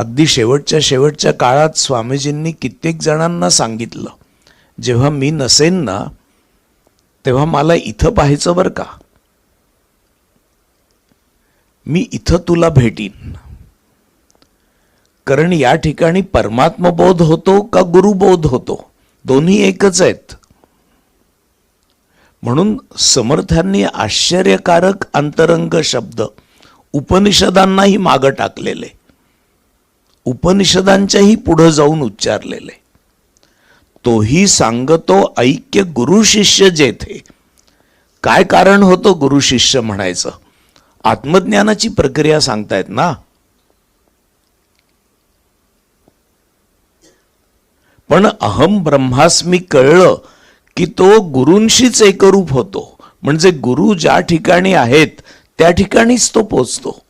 अगदी शेवटच्या शेवटच्या काळात स्वामीजींनी कित्येक जणांना सांगितलं जेव्हा मी नसेन ना तेव्हा मला इथं पाहायचं बरं का? मी इथं तुला भेटीन. कारण या ठिकाणी परमात्मबोध होतो का गुरुबोध होतो? दोन्ही एकच आहेत. म्हणून समर्थांनी आश्चर्यकारक अंतरंग शब्द उपनिषदांनाही मागं टाकलेले. उपनिषदांच्याही पुढं जाऊन उच्चारलेले. तोही सांगतो ऐक्य गुरु शिष्य जेथे. काय कारण होतं गुरु शिष्य म्हणायचं? आत्मज्ञानाची प्रक्रिया सांगतायत ना? पण अहम ब्रह्मास्मी कळलं की तो गुरूंशीच एकरूप होतो. म्हणजे गुरु ज्या ठिकाणी आहेत त्या ठिकाणीच तो पोचतो.